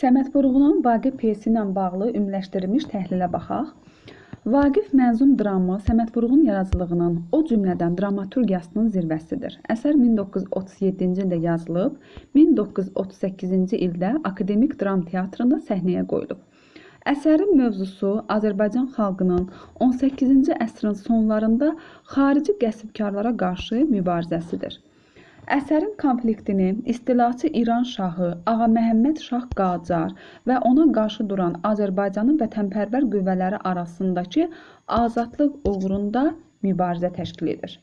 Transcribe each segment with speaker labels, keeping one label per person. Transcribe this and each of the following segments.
Speaker 1: Səməd Vurğunun Vaqif pyesi ilə bağlı ümumiləşdirilmiş təhlilə baxaq. Vaqif mənzum dramı Səməd Vurğun yaradıcılığının, o cümlədən dramaturgiyasının zirvəsidir. Əsər 1937-ci ildə yazılıb, 1938-ci ildə Akademik Dram Teatrında səhnəyə qoyulub. Əsərin mövzusu Azərbaycan xalqının 18-ci əsrin sonlarında xarici qəsbkarlara qarşı mübarizəsidir. Əsərin konfliktini istilaçı İran şahı Ağa Məhəmməd Şah Qacar və ona qarşı duran Azərbaycanın vətənpərvər qüvvələri arasındakı azadlıq uğrunda mübarizə təşkil edir.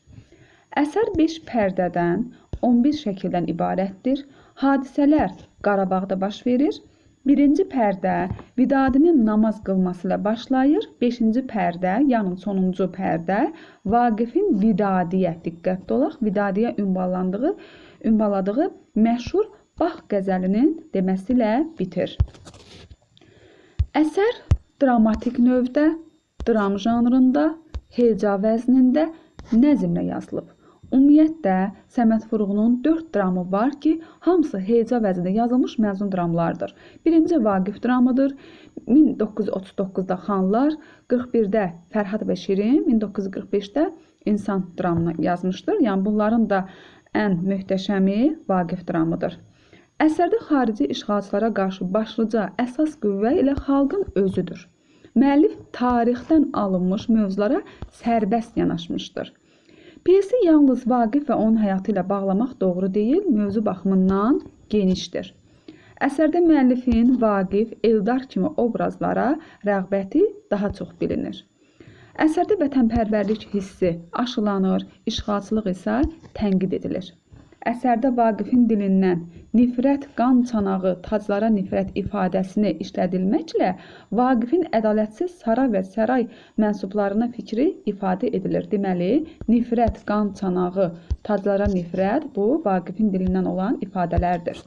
Speaker 1: Əsər 5 pərdədən, 11 şəkildən ibarətdir. Hadisələr Qarabağda baş verir. Birinci pərdə Vidadinin namaz qılması ilə başlayır. Beşinci pərdə, yəni sonuncu pərdə Vaqifin Vidadiyə diqqətli olaq. Vidadiyə ünvanlandığı, ünvanladığı məşhur Bax qəzəlinin deməsi ilə bitir. Əsər dramatik növdə, dram janrında, heca vəznində, nəzmlə yazılıb. Ümumiyyətlə Səməd Vurğunun 4 dramı var ki, hamısı heca vəznində yazılmış məzun dramlardır. Birinci Vaqif dramıdır. 1939-da Xanlar, 41-də Fərhad və Şirin, 1945-də İnsan dramını yazmışdır. Yəni bunların da ən möhtəşəmi Vaqif dramıdır. Əsərdə xarici işğalçılara qarşı başlıca əsas qüvvə ilə xalqın özüdür. Müəllif tarixdən alınmış mövzulara sərbəst yanaşmışdır. Pyesi yalnız Vaqif və onun həyatı ilə bağlamaq doğru deyil, mövzu baxımından genişdir. Əsərdə müəllifin Vaqif, Eldar kimi obrazlara rəğbəti daha çox bilinir. Əsərdə vətənpərvərlik hissi aşılanır, işğalçılıq isə tənqid edilir. Əsərdə Vaqifin dilindən nifrət qan çanağı taclara nifrət ifadəsini işlədilməklə Vaqifin ədalətsiz saray və saray mənsublarına fikri ifadə edilir. Deməli, nifrət qan çanağı taclara nifrət bu Vaqifin dilindən olan ifadələrdir.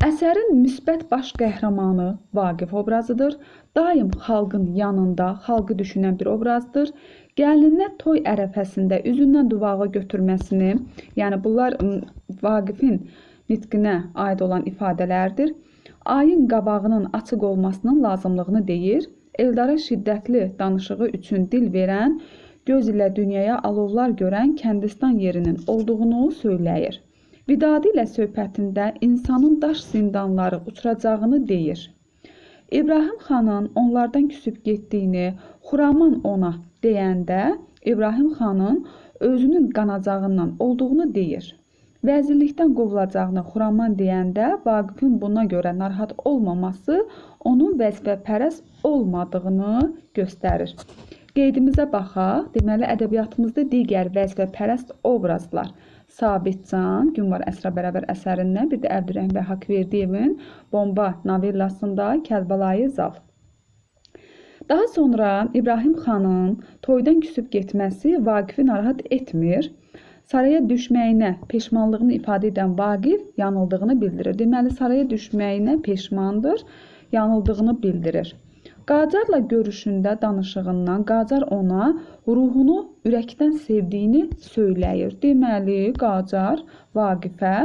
Speaker 1: Əsərin müsbət baş qəhrəmanı Vaqif obrazıdır. Daim xalqın yanında, xalqı düşünən bir obrazdır. Gəlininə toy ərəfəsində üzündən duvağı götürməsini, yəni bunlar Vaqifin nitqinə aid olan ifadələrdir. Ayın qabağının açıq olmasının lazımlığını deyir. Eldara şiddətli danışığı üçün dil verən, göz ilə dünyaya alovlar görən Kəndistan yerinin olduğunu söyləyir. Vidadi ilə söhbətində insanın daş zindanları uçuracağını deyir. İbrahim xanın onlardan küsüb getdiyini Xuraman ona deyəndə İbrahim xanın özünün qanacağından olduğunu deyir. Vəzirlikdən qovulacağını Xuraman deyəndə Vaqifin buna görə narahat olmaması onun vəzifəpərəst olmadığını göstərir. Qeydimizə baxaq. Deməli ədəbiyyatımızda digər vəzifəpərəst obrazlar Sabitcan, Gün var əsrə bərabər əsərindən, bir də Əbdürrəhim bəy Haqverdiyevin Bomba novellasında Kərbəlayı Zal. Daha sonra İbrahim xanın toydan küsüb getməsi Vaqifi narahat etmir. Saraya düşməyinə peşmanlığını ifadə edən Vaqif yanıldığını bildirir. Deməli, saraya düşməyinə peşmandır, yanıldığını bildirir. Qacarla görüşündə danışığından Qacar ona ruhunu ürəkdən sevdiyini söyləyir. Deməli, Qacar Vaqifə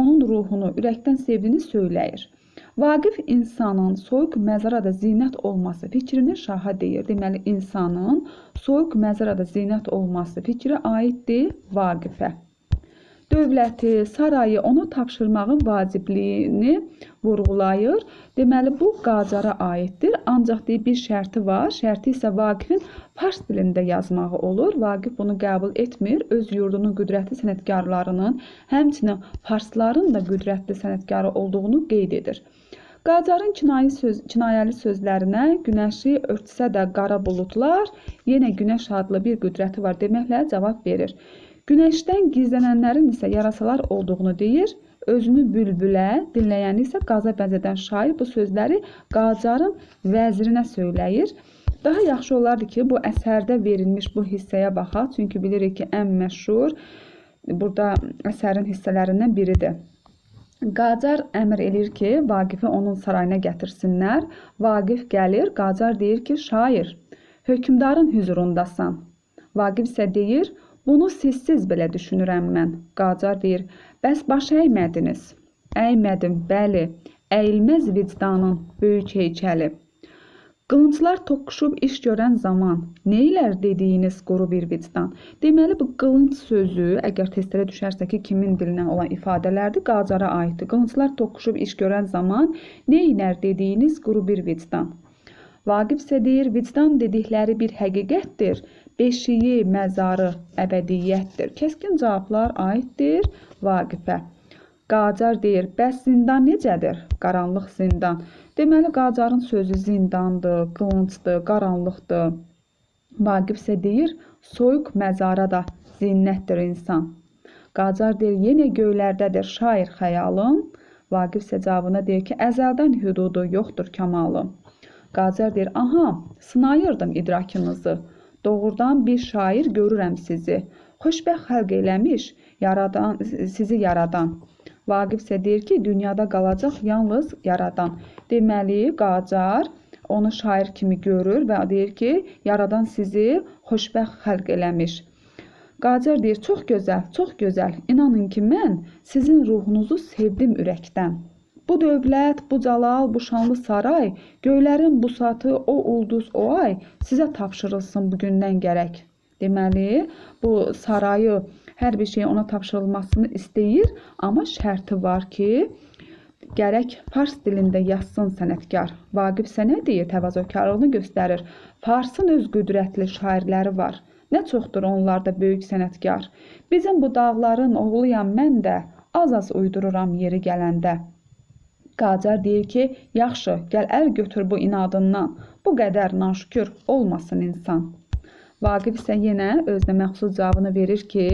Speaker 1: onun ruhunu ürəkdən sevdiyini söyləyir. Vaqif insanın soyuq məzarada zinət olması fikrini şaha deyir. Deməli, insanın soyuq məzarada zinət olması fikri aiddir Vaqifə dövləti, sarayı ona tapşırmağın vacibliyini vurğulayır. Deməli, bu Qacara aiddir. Ancaq deyir, bir şərti var. Şərti isə Vaqifin fars dilində yazmağı olur. Vaqif bunu qəbul etmir. Öz yurdunun qüdrətli sənətkarlarının, həmçinin farsların da qüdrətli sənətkarı olduğunu qeyd edir. Qacarın kinayi söz, kinayəli sözlərinə günəşi örtsə də qara buludlar, yenə günəş adlı bir qüdrəti var deməklə cavab verir. Günəşdən gizlənənlərin isə yarasalar olduğunu deyir. Özünü bülbülə, dinləyəni isə qaza bəzədən şair bu sözləri Qacarın vəzirinə söyləyir. Daha yaxşı olardı ki, bu əsərdə verilmiş bu hissəyə baxaq, çünki bilirik ki, ən məşhur burada əsərin hissələrindən biridir. Qacar əmr eləyir ki, Vaqifi onun sarayına gətirsinlər. Vaqif gəlir, Qacar deyir ki, şair, hökmdarın hüzurundasan. Vaqif isə deyir, Bunu sizsiz belə düşünürəm mən. Qacar deyir, bəs baş əymədiniz? Əymədim, bəli. əyilməz vicdanın böyük heykəli. Qılınclar toqquşub iş görən zaman neylər dediyiniz quru bir vicdan. Deməli bu qılınc sözü əgər testlərə düşərsə ki, kimin dilindən olan ifadələrdir, Qacara aiddir. Qılınclar toqquşub iş görən zaman neylər dediyiniz quru bir vicdan. Vaqif isə deyir, vicdan dedikləri bir həqiqətdir. Beşiyi, məzarı əbədiyyətdir. Kəskin cavablar aiddir Vaqifə. Qacar deyir, bəs zindan necədir? Qaranlıq zindan. Deməli, Qacarın sözü zindandır, qılıncdır, qaranlıqdır. Vaqif isə deyir, soyuq məzara da zinnətdir insan. Qacar deyir, yenə göylərdədir şair xəyalın. Vaqif isə cavabına deyir ki, əzəldən hüdudu yoxdur kamalın. Qacar deyir, aha, sınayırdım idrakınızı. Doğrudan bir şair görürəm sizi. Xoşbəxt xəlq eləmiş, yaradan sizi yaradan. Vaqif isə deyir ki, dünyada qalacaq yalnız yaradan. Deməli, Qacar onu şair kimi görür və deyir ki, yaradan sizi xoşbəxt xəlq eləmiş. Qacar deyir, çox gözəl, çox gözəl. İnanın ki, mən sizin ruhunuzu sevdim ürəkdən. Bu dövlət, bu calal, bu şanlı saray, göylərin busatı, o ulduz, o ay sizə tapşırılsın bu gündən gərək. Deməli, bu sarayı, hər bir şeyin ona tapşırılmasını istəyir, amma şərti var ki, gərək fars dilində yazsın sənətkar. Vaqif isə nə deyir? Təvazökarlığını göstərir. Farsın öz qüdrətli şairləri var. Nə çoxdur onlarda böyük sənətkar. Bizim bu dağların oğluyam mən də, az-az uydururam yeri gələndə. Qacar deyir ki, yaxşı, gəl əl götür bu inadından. Bu qədər naşükür olmasın insan. Vaqif isə yenə özünə məxsus cavabını verir ki,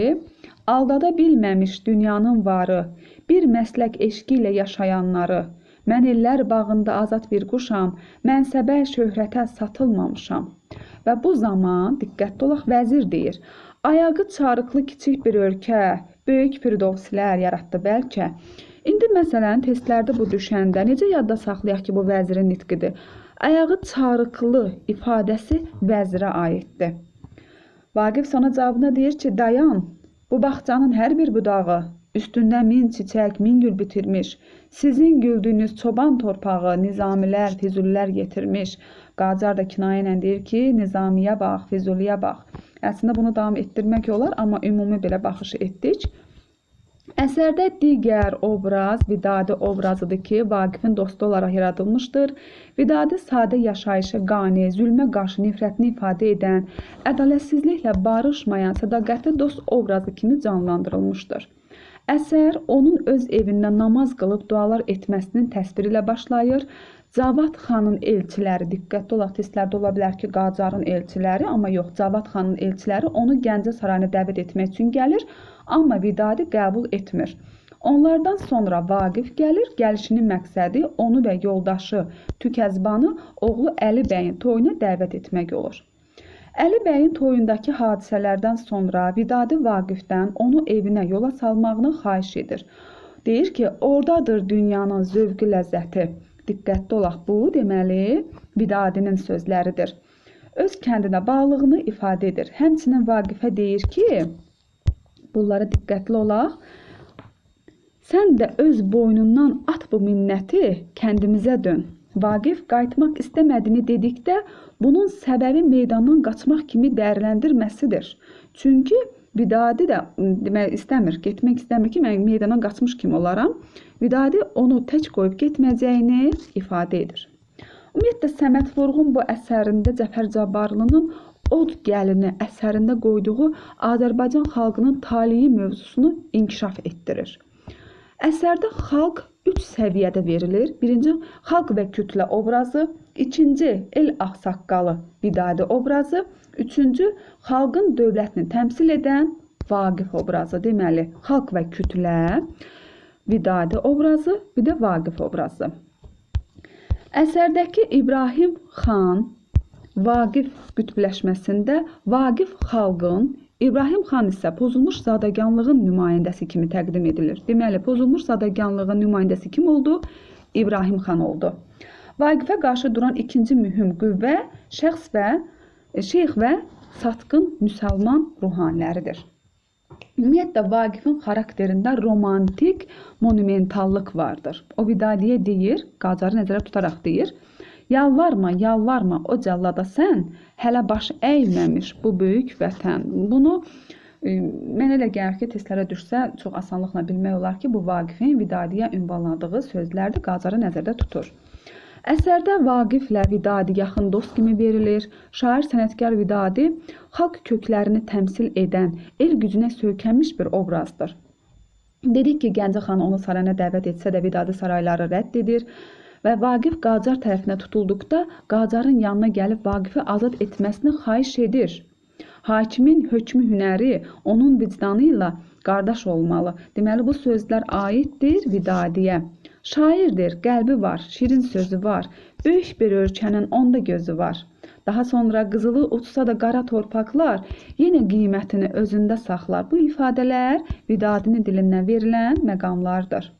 Speaker 1: aldada bilməmiş dünyanın varı, bir məslək eşqi ilə yaşayanları. Mən illər bağında azad bir quşam, mənsəbə şöhrətə satılmamışam. Və bu zaman diqqətli olaq vəzir deyir. Ayağı çarıqlı kiçik bir ölkə, böyük firdovsilər yaratdı bəlkə. İndi məsələn testlərdə bu düşəndə necə yadda saxlayaq ki, bu vəzirin nitqidir? Ayağı çarıqlı ifadəsi vəzirə aiddir. Vaqif sana cavabına deyir ki, dayan. Bu bağçanın hər bir budağı üstündə min çiçək, min gül bitirmiş. Sizin güldüyünüz çoban torpağı nizamilər, füzulilər getirmiş. Qacar da kinayə ilə deyir ki, nizamiyə bax, füzuliyə bax. Əslində bunu davam etdirmək olar, amma ümumi belə baxışı etdik. Əsərdə digər obraz Vidadi obrazıdır ki, Vaqifin dostu olaraq yaradılmışdır. Vidadi sadə yaşayışı qani, zülmə qarşı nifrətini ifadə edən, ədalətsizliklə barışmayan, sədaqətli dost obrazı kimi canlandırılmışdır. Əsər onun öz evində namaz qılıb dualar etməsinin təsviri ilə başlayır. Cavad xanın elçiləri, diqqətli olaq, testlərdə ola bilər ki, Qacarın elçiləri, amma yox, Cavad xanın elçiləri onu Gəncə sarayına dəvət etmək üçün gəlir. Amma Vidadi qəbul etmir. Onlardan sonra Vaqif gəlir. Gəlişinin məqsədi onu və yoldaşı Tükəzbanı oğlu Əli bəyin toyuna dəvət etmək olur. Əli bəyin toyundakı hadisələrdən sonra Vidadi Vaqifdən onu evinə yola salmağını xahiş edir. Deyir ki, ordadır dünyanın zövqü ləzzəti. Diqqətli olaq, bu deməli Vidadinin sözləridir. Öz kəndinə bağlılığını ifadə edir. Həmçinin Vaqifə deyir ki, Bunlara diqqətli olaq. Sən də öz boynundan at bu minnəti, kəndimizə dön. Vaqif qayıtmaq istəmədiyini dedikdə, bunun səbəbi meydandan qaçmaq kimi dəyərləndirməsidir. Çünki Vidadi də demək istəmir, getmək istəmir ki, mən meydandan qaçmış kimi olaram. Vidadi onu tək qoyub getməyəcəyini ifadə edir. Ümumiyyətlə Səməd Vurğun bu əsərində Cəfər Cabbarlının Od gəlini əsərində qoyduğu Azərbaycan xalqının taleyi mövzusunu inkişaf etdirir. Əsərdə xalq 3 səviyyədə verilir. Birinci xalq və kütlə obrazı, ikinci el ağsaqqalı Vidadi obrazı, üçüncü xalqın dövlətini təmsil edən Vaqif obrazı. Deməli, xalq və kütlə, Vidadi obrazı, bir də Vaqif obrazı. Əsərdəki İbrahim xan Vaqif qütbləşməsində Vaqif xalqın İbrahim xan isə pozulmuş zadəganlığın nümayəndəsi kimi təqdim edilir. Deməli, pozulmuş zadəganlığın nümayəndəsi kim oldu? İbrahim xan oldu. Vaqifə qarşı duran ikinci mühüm qüvvə şəxs və e, şeyx və satqın müsəlman ruhaniləridir. Ümumiyyətlə Vaqifin xarakterində romantik monumentallıq vardır. O Vidadiyə deyir, Qacarı nəzərə tutaraq deyir: "Yalvarma, yalvarma o cəllada sən, hələ baş əyməmiş bu böyük vətən." Bunu e, mənə elə gəlir ki, testlərə düşsə çox asanlıqla bilmək olar ki, bu Vaqifin Vidadiyə ünvanladığı sözlərdir, Qacarı nəzərdə tutur. Əsərdə Vaqiflə Vidadi yaxın dost kimi verilir. Şair sənətkar Vidadi xalq köklərini təmsil edən, el gücünə söykənmiş bir obrazdır. Dedik ki, Gəncə xan onu sarayına dəvət etsə də Vidadi sarayları rədd edir və Vaqif Qacar tərəfinə tutulduqda Qacarın yanına gəlib Vaqifi azad etməsini xahiş edir. Hakimin hökmü hünəri onun vicdanı ilə qardaş olmalı. Deməli bu sözlər aiddir Vidadiyə. Şairdir, qəlbi var, şirin sözü var. Böyük bir ölkənin onda gözü var. Daha sonra qızılı uçsa da qara torpaqlar yenə qiymətini özündə saxlar. Bu ifadələr Vidadinin dilindən verilən məqamlardır.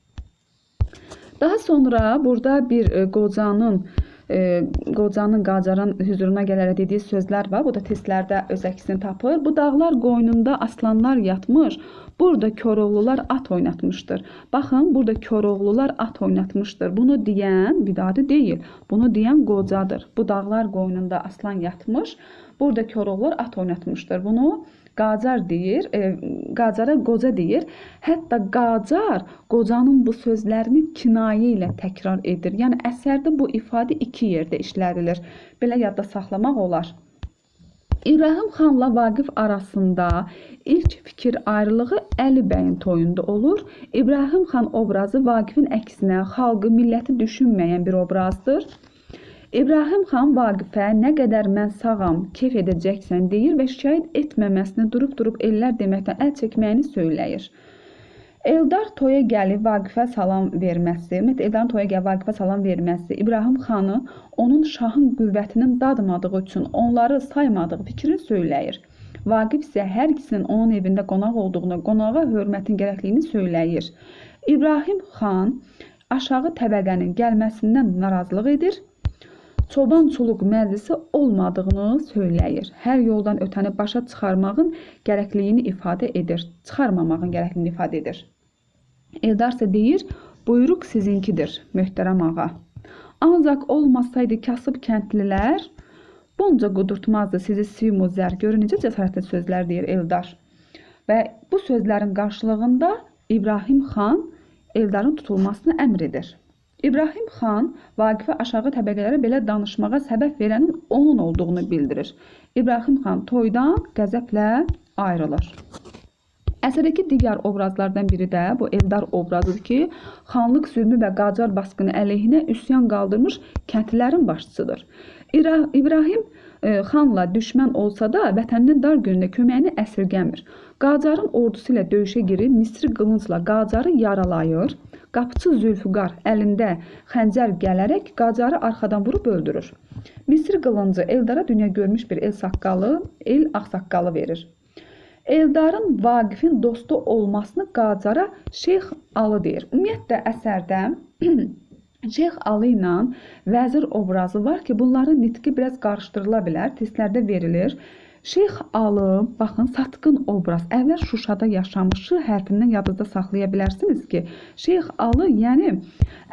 Speaker 1: Daha sonra burada bir e, qocanın e, qocanın Qacarın hüzuruna gələrək dediyi sözlər var. Bu da testlərdə öz əksini tapır. Bu dağlar qoynunda aslanlar yatmış. Burada Koroğlular at oynatmışdır. Baxın, burada Koroğlular at oynatmışdır. Bunu deyən Vidadi deyil. Bunu deyən qocadır. Bu dağlar qoynunda aslan yatmış. Burada Koroğlular at oynatmışdır. Bunu Qacar deyir, e, Qacara qoca deyir. Hətta Qacar qocanın bu sözlərini kinayə ilə təkrar edir. Yəni əsərdə bu ifadə iki yerdə işlədilir. Belə yadda saxlamaq olar. İbrahim xanla Vaqif arasında ilk fikir ayrılığı Əli bəyin toyunda olur. İbrahim xan obrazı Vaqifin əksinə xalqı, milləti düşünməyən bir obrazdır. İbrahim xan Vaqifə nə qədər mən sağam, kef edəcəksən deyir və şikayət etməməsini durub-durub ellər deməkdən əl çəkməyini söyləyir. Eldar toya gəlib Vaqifə salam verməsi, ümumiyyətlə Eldarın toya gəlib Vaqifə salam verməsi İbrahim xanı onun şahın qüvvətinin dadmadığı üçün onları saymadığı fikrini söyləyir. Vaqif isə hər ikisinin onun evində qonaq olduğunu, qonağa hörmətin gərəkliyini söyləyir. İbrahim xan aşağı təbəqənin gəlməsindən narazılıq edir çoban çuluq məclisi olmadığını söyləyir. Hər yoldan ötəni başa çıxarmağın gərəkliyini ifadə edir. Çıxarmamağın gərəkliyini ifadə edir. Eldar isə deyir, buyruq sizinkidir, möhtərəm ağa. Ancaq olmasaydı kasıb kəndlilər bunca qudurtmazdı sizi simu zər. Görün necə cəsarətli sözlər deyir Eldar. Və bu sözlərin qarşılığında İbrahim xan Eldarın tutulmasını əmr edir. İbrahim xan Vaqifə aşağı təbəqələrə belə danışmağa səbəb verənin onun olduğunu bildirir. İbrahim xan toydan qəzəblə ayrılır. Əsərdəki digər obrazlardan biri də bu Eldar obrazıdır ki, xanlıq zülmü və Qacar basqını əleyhinə üsyan qaldırmış kəndlilərin başçısıdır. İbrahim e, xanla düşmən olsa da vətəninin dar günündə köməyini əsirgəmir. Qacarın ordusu ilə döyüşə girib Misri qılıncla Qacarı yaralayır. Qapıçı Zülfüqar əlində xəncər gələrək Qacarı arxadan vurub öldürür. Misri qılıncı Eldara dünya görmüş bir el saqqalı, el ağsaqqalı verir. Eldarın Vaqifin dostu olmasını Qacara Şeyx Alı deyir. Ümumiyyətlə əsərdə Şeyx Alı ilə vəzir obrazı var ki, bunların nitqi biraz qarışdırıla bilər, testlərdə verilir. Şeyx Alı, baxın, satqın obraz. Əvvəl Şuşada yaşamış, Ş hərfindən yadınızda saxlaya bilərsiniz ki, Şeyx Alı, yəni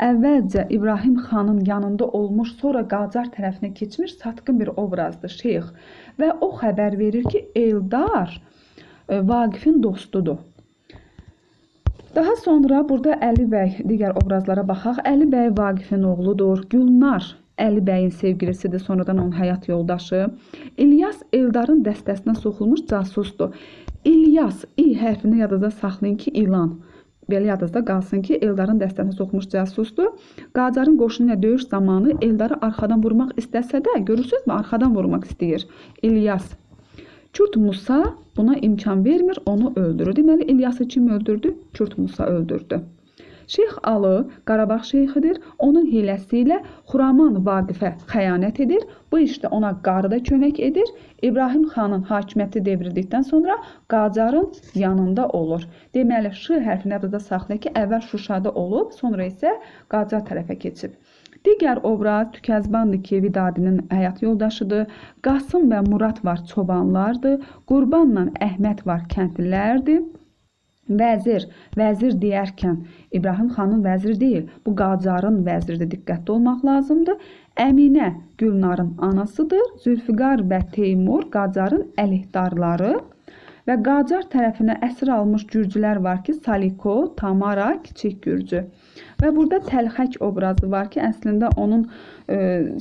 Speaker 1: əvvəlcə İbrahim xanın yanında olmuş, sonra Qacar tərəfinə keçmiş satqın bir obrazdır Şeyx. Və o xəbər verir ki, Eldar e, Vaqifin dostudur. Daha sonra burada Əli bəy digər obrazlara baxaq. Əli bəy Vaqifin oğludur. Gülnar Əli bəyin sevgilisidir, sonradan onun həyat yoldaşı. İlyas Eldarın dəstəsinə soxulmuş casusdur. İlyas i hərfini yadınızda saxlayın ki, ilan. Belə yadınızda qalsın ki, Eldarın dəstəsinə soxulmuş casusdur. Qacarın qoşunu ilə döyüş zamanı Eldarı arxadan vurmaq istəsə də, görürsünüzmü, arxadan vurmaq istəyir. İlyas Kürt Musa buna imkan vermir, onu öldürür. Deməli İlyası kim öldürdü? Kürt Musa öldürdü. Şeyx Alı Qarabağ şeyxidir. Onun hiləsi ilə Xuraman Vaqifə xəyanət edir. Bu işdə ona qarı da kömək edir. İbrahim xanın hakimiyyəti devrildikdən sonra Qacarın yanında olur. Deməli, Ş hərfini yadda saxlayın ki, əvvəl Şuşada olub, sonra isə Qacar tərəfə keçib. Digər obraz Tükəzbandır ki, Vidadinin həyat yoldaşıdır. Qasım və Murad var, çobanlardır. Qurbanla Əhməd var, kəndlilərdir. Vəzir, vəzir deyərkən İbrahim xanın vəziri deyil, bu Qacarın vəziridir, diqqətli olmaq lazımdır. Əminə Gülnarın anasıdır. Zülfiqar və Teymur Qacarın əleyhdarları və Qacar tərəfinə əsir almış gürcülər var ki, Saliko, Tamara, Kiçik Gürcü. Və burada Təlxək obrazı var ki, əslində onun e,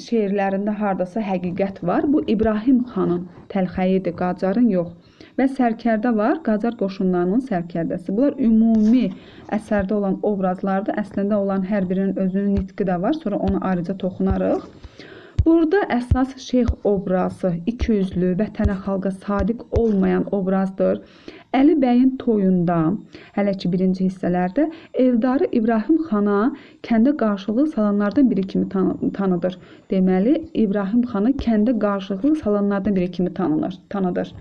Speaker 1: şeirlərində hardasa həqiqət var. Bu İbrahim xanın Təlxəyidir, Qacarın yox. Və Sərkərdə var, Qacar qoşunlarının sərkərdəsi. Bunlar ümumi əsərdə olan obrazlardır. Əslində olan hər birinin özünün nitqi də var. Sonra ona ayrıca toxunarıq. Burada əsas şeyx obrazı, ikiyüzlü, vətənə xalqa sadiq olmayan obrazdır. Əli bəyin toyunda, hələ ki birinci hissələrdə Eldarı İbrahim xana kəndə qarşılıq salanlardan biri kimi tanı tanıdır. Deməli, İbrahim xanı kəndə qarşılıq salanlardan biri kimi tanınır, tanıdır.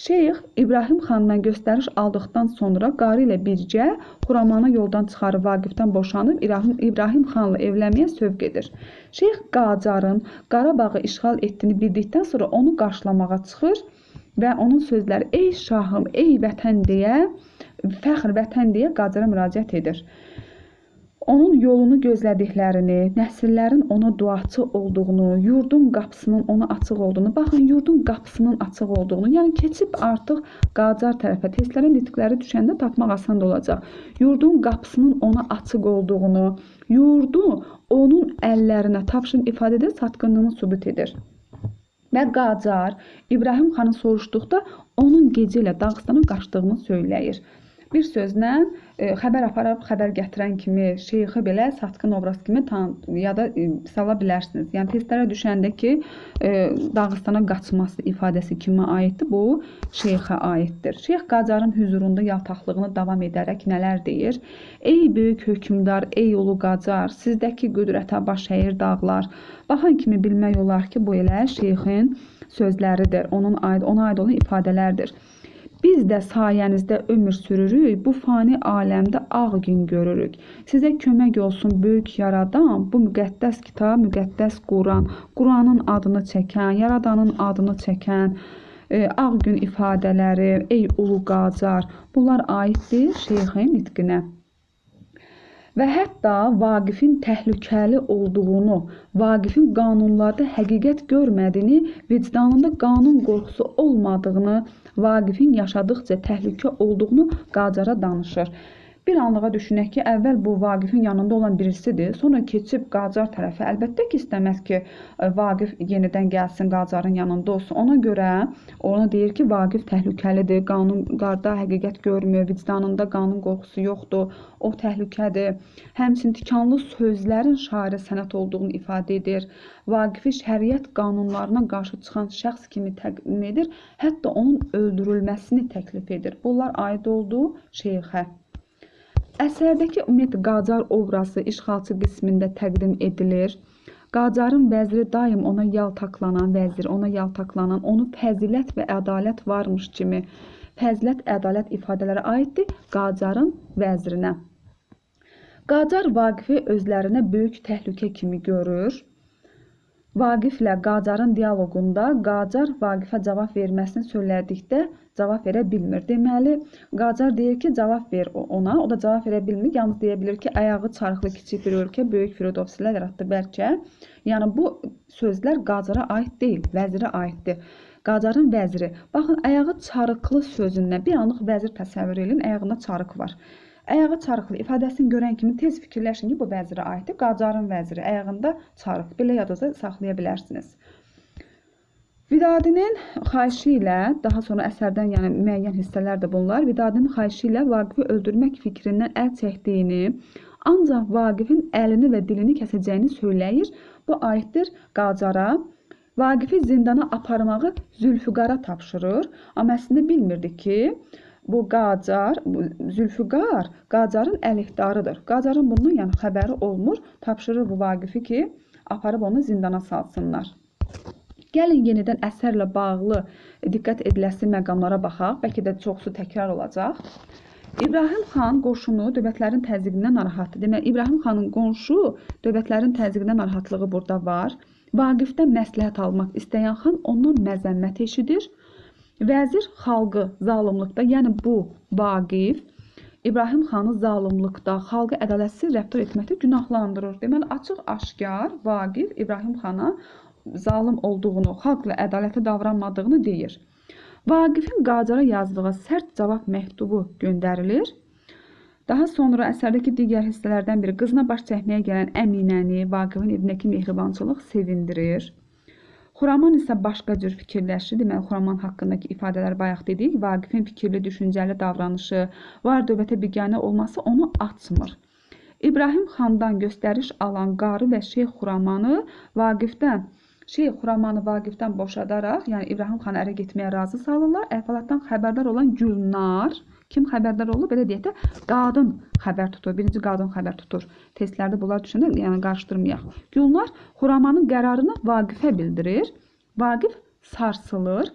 Speaker 1: Şeyx İbrahim xandan göstəriş aldıqdan sonra qarı ilə birgə Xuramanı yoldan çıxarıb Vaqifdən boşanıb İbrahim, İbrahim xanla evlənməyə sövq edir. Şeyx Qacarın Qarabağı işğal etdiyini bildikdən sonra onu qarşılamağa çıxır və onun sözləri ey şahım, ey vətən deyə fəxr vətən deyə Qacara müraciət edir. Onun yolunu gözlədiklərini, nəsillərin ona duaçı olduğunu, yurdun qapısının ona açıq olduğunu, baxın yurdun qapısının açıq olduğunu, yəni keçib artıq Qacar tərəfə testlərin nitqləri düşəndə tapmaq asan olacaq. Yurdun qapısının ona açıq olduğunu, yurdu onun əllərinə tapşırıb ifadə edir, satqınlığını sübut edir. Və Qacar İbrahim xanı soruşduqda onun gecə ilə Dağıstana qaçdığını söyləyir. Bir sözlə e, xəbər aparıb xəbər gətirən kimi şeyxi belə satqın obraz kimi tan ya da e, sala bilərsiniz. Yəni testlərə düşəndə ki, e, Dağıstana qaçması ifadəsi kimə aiddir? Bu şeyxə aiddir. Şeyx Qacarın hüzurunda yaltaqlığını davam edərək nələr deyir? Ey böyük hökmdar, ey ulu Qacar, sizdəki qüdrətə baş əyir dağlar. Baxan kimi bilmək olar ki, bu elə şeyxin sözləridir. Onun aid ona aid olan ifadələrdir. Biz də sayənizdə ömür sürürük, bu fani aləmdə ağ gün görürük. Sizə kömək olsun böyük yaradan, bu müqəddəs kitab, müqəddəs Quran, Quranın adını çəkən, yaradanın adını çəkən, e, ağ gün ifadələri, ey ulu qacar, bunlar aiddir şeyxin nitqinə və hətta Vaqifin təhlükəli olduğunu, Vaqifin qanunlarda həqiqət görmədiyini, vicdanında qanun qorxusu olmadığını, Vaqifin yaşadıqca təhlükə olduğunu Qacara danışır. Bir anlığa düşünək ki, əvvəl bu Vaqifin yanında olan birisidir, sonra keçib Qacar tərəfə. Əlbəttə ki, istəməz ki, e, Vaqif yenidən gəlsin, Qacarın yanında olsun. Ona görə ona deyir ki, Vaqif təhlükəlidir, qanunlarda həqiqət görmür, vicdanında qanun qorxusu yoxdur, o təhlükədir. Həmçinin tikanlı sözlərin şairi sənət olduğunu ifadə edir. Vaqifi şəriət qanunlarına qarşı çıxan şəxs kimi təqdim edir, hətta onun öldürülməsini təklif edir. Bunlar aid olduğu şeyxə. Əsərdəki ümumiyyətlə Qacar obrazı işğalçı qismində təqdim edilir. Qacarın vəziri daim ona yaltaqlanan vəzir, ona yaltaqlanan, onu fəzilət və ədalət varmış kimi fəzilət, ədalət ifadələri aiddir Qacarın vəzirinə. Qacar Vaqifi özlərinə böyük təhlükə kimi görür. Vaqiflə Qacarın dialoqunda Qacar Vaqifə cavab verməsini söylədikdə cavab verə bilmir. Deməli, Qacar deyir ki, cavab ver ona. O da cavab verə bilmir. Yalnız deyə bilir ki, ayağı çarxlı kiçik bir ölkə böyük Firodovsilər yaratdı bəlkə. Yəni bu sözlər Qacara aid deyil, vəzirə aiddir. Qacarın vəziri. Baxın, ayağı çarıqlı sözündən bir anlıq vəzir təsəvvür edin, ayağında çarıq var. Ayağı çarıqlı ifadəsini görən kimi tez fikirləşin ki, bu vəzirə aiddir. Qacarın vəziri ayağında çarıq. Belə yadınızda saxlaya bilərsiniz. Vidadinin xahişi ilə, daha sonra əsərdən yəni müəyyən hissələr də bunlar, Vidadinin xahişi ilə Vaqifi öldürmək fikrindən əl çəkdiyini, ancaq Vaqifin əlini və dilini kəsəcəyini söyləyir. Bu aiddir Qacara. Vaqifi zindana aparmağı Zülfüqara tapşırır, amma əslində bilmirdi ki, bu Qacar, Zülfüqar Qacarın əleyhdarıdır. Qacarın bundan yəni xəbəri olmur. Tapşırır bu Vaqifi ki, aparıb onu zindana salsınlar. Gəlin yenidən əsərlə bağlı diqqət ediləsi məqamlara baxaq. Bəlkə də çoxsu təkrar olacaq. İbrahim xan qoşunu dövlətlərin təzyiqindən narahatdır. Demək, İbrahim xanın qonşu dövlətlərin təzyiqindən narahatlığı burada var. Vaqifdən məsləhət almaq istəyən xan ondan məzəmmət eşidir. Vəzir xalqı zalımlıqda, yəni bu Vaqif İbrahim xanı zalımlıqda, xalqı ədalətsiz rəftar etməkdə günahlandırır. Deməli, açıq-aşkar Vaqif İbrahim xana zalım olduğunu, xalqla ədalətli davranmadığını deyir. Vaqifin Qacara yazdığı sərt cavab məktubu göndərilir. Daha sonra əsərdəki digər hissələrdən biri qızına baş çəkməyə gələn Əminəni, Vaqifin evindəki mehribançılıq sevindirir. Xuraman isə başqa cür fikirləşir. Deməli, Xuraman haqqındakı ifadələr bayaq dedik. Vaqifin fikirli, düşüncəli davranışı, var dövlətə biganə olması onu açmır. İbrahim xandan göstəriş alan qarı və Şeyx Xuramanı Vaqifdən Şeyx Xuramanı Vaqifdən boşadaraq, yəni İbrahim xanı ərə getməyə razı salırlar. Əhvalatdan xəbərdar olan Gülnar kim xəbərdar olur? Belə deyək də, qadın xəbər tutur. Birinci qadın xəbər tutur. Testlərdə bunlar düşəndə, yəni qarışdırmayaq. Gülnar Xuramanın qərarını Vaqifə bildirir. Vaqif sarsılır.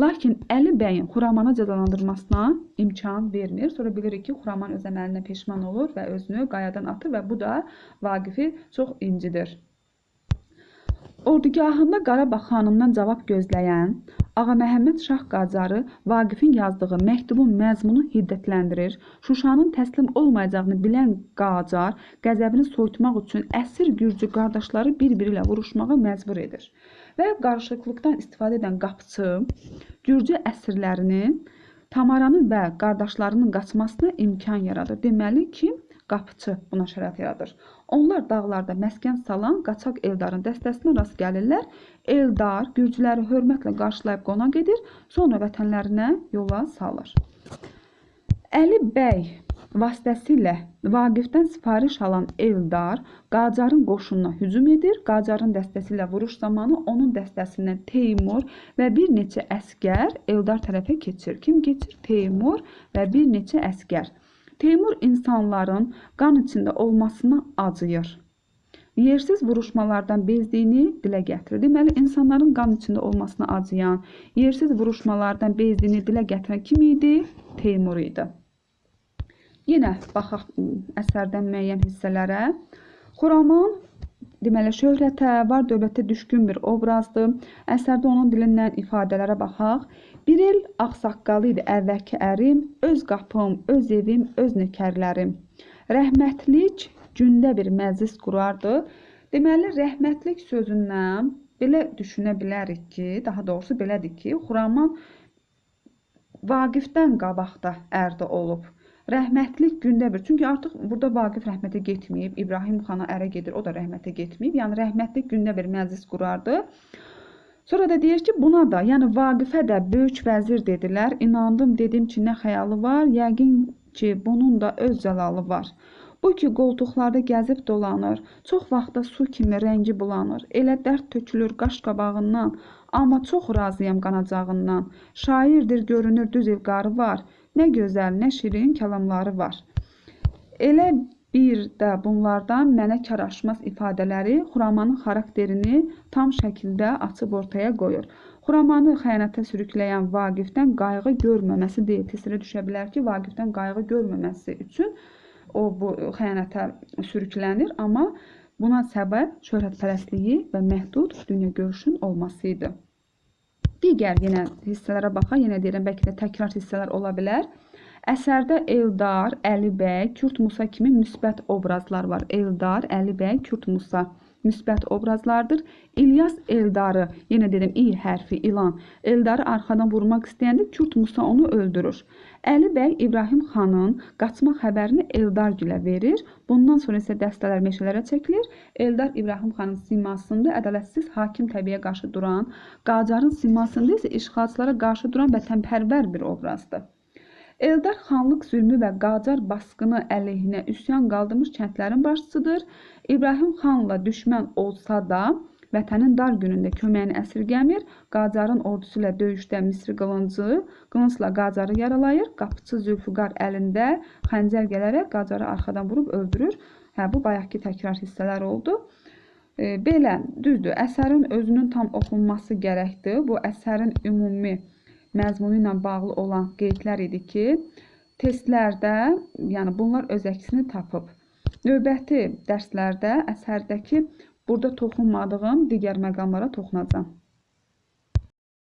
Speaker 1: Lakin Əli bəyin Xuramana cəzalandırmasına imkan vermir. Sonra bilirik ki, Xuraman öz əməlindən peşman olur və özünü qayadan atır və bu da Vaqifi çox incidir. Ordugahında Qarabağ xanımdan cavab gözləyən Ağa Məhəmməd Şah Qacarı Vaqifin yazdığı məktubun məzmunu hiddətləndirir. Şuşanın təslim olmayacağını bilən Qacar qəzəbini soyutmaq üçün əsir gürcü qardaşları bir-biri ilə vuruşmağa məcbur edir. Və qarışıqlıqdan istifadə edən qapıçı gürcü əsirlərinin Tamaranın və qardaşlarının qaçmasına imkan yaradır. Deməli ki, qapıçı buna şərait yaradır. Onlar dağlarda məskən salan qaçaq Eldarın dəstəsinə rast gəlirlər. Eldar gürcüləri hörmətlə qarşılayıb qonaq edir, sonra vətənlərinə yola salır. Əli bəy vasitəsilə Vaqifdən sifariş alan Eldar Qacarın qoşununa hücum edir. Qacarın dəstəsi ilə vuruş zamanı onun dəstəsindən Teymur və bir neçə əskər Eldar tərəfə keçir. Kim keçir? Teymur və bir neçə əskər. Teymur insanların qan içində olmasına acıyır. Yersiz vuruşmalardan bezdiyini dilə gətirir. Deməli, insanların qan içində olmasına acıyan, yersiz vuruşmalardan bezdiyini dilə gətirən kim idi? Teymur idi. Yenə baxaq əsərdən müəyyən hissələrə. Xuraman deməli şöhrətə, var dövlətə düşkün bir obrazdır. Əsərdə onun dilindən ifadələrə baxaq. Bir il ağsaqqalı idi əvvəlki ərim, öz qapım, öz evim, öz nökərlərim. Rəhmətlik gündə bir məclis qurardı. Deməli, rəhmətlik sözündən belə düşünə bilərik ki, daha doğrusu belədir ki, Xuraman Vaqifdən qabaqda ərdə olub. Rəhmətlik gündə bir. Çünki artıq burada Vaqif rəhmətə getməyib, İbrahim xana ərə gedir, o da rəhmətə getməyib. Yəni rəhmətlik gündə bir məclis qurardı. Sonra da deyir ki, buna da, yəni Vaqifə də böyük vəzir dedilər. İnandım, dedim ki, nə xəyalı var? Yəqin ki, bunun da öz cəlalı var. Bu ki, qoltuqlarda gəzib dolanır, çox vaxtda su kimi rəngi bulanır. Elə dərd tökülür qaş qabağından, amma çox razıyam qanacağından. Şairdir, görünür düz ilqarı var. Nə gözəl, nə şirin kəlamları var. Elə bir də bunlardan mənə kar aşmaz ifadələri Xuramanın xarakterini tam şəkildə açıb ortaya qoyur. Xuramanı xəyanətə sürükləyən Vaqifdən qayğı görməməsi deyil. Təsirə düşə bilər ki, Vaqifdən qayğı görməməsi üçün o bu xəyanətə sürüklənir, amma buna səbəb şöhrətpərəstliyi və məhdud dünya görüşün olması idi. Digər yenə hissələrə baxaq, yenə deyirəm, bəlkə də təkrar hissələr ola bilər. Əsərdə Eldar, Əli bəy, Kürt Musa kimi müsbət obrazlar var. Eldar, Əli bəy, Kürt Musa müsbət obrazlardır. İlyas Eldarı, yenə dedim i hərfi ilan. Eldarı arxadan vurmaq istəyəndə Kürt Musa onu öldürür. Əli bəy İbrahim xanın qaçma xəbərini Eldar gilə verir. Bundan sonra isə dəstələr meşələrə çəkilir. Eldar İbrahim xanın simasında ədalətsiz hakim təbiəyə qarşı duran, Qacarın simasında isə işğalçılara qarşı duran vətənpərvər bir obrazdır. Eldar xanlıq zülmü və Qacar basqını əleyhinə üsyan qaldırmış kəndlərin başçısıdır. İbrahim xanla düşmən olsa da vətənin dar günündə köməyini əsirgəmir. Qacarın ordusu ilə döyüşdə Misri qılıncı qılıncla Qacarı yaralayır. Qapıçı Zülfüqar əlində xəncər gələrək Qacarı arxadan vurub öldürür. Hə, bu bayaqki təkrar hissələr oldu. E, belə, düzdür, əsərin özünün tam oxunması gərəkdir. Bu əsərin ümumi məzmunu ilə bağlı olan qeydlər idi ki, testlərdə, yəni bunlar öz əksini tapıb. Növbəti dərslərdə əsərdəki burada toxunmadığım digər məqamlara toxunacağam.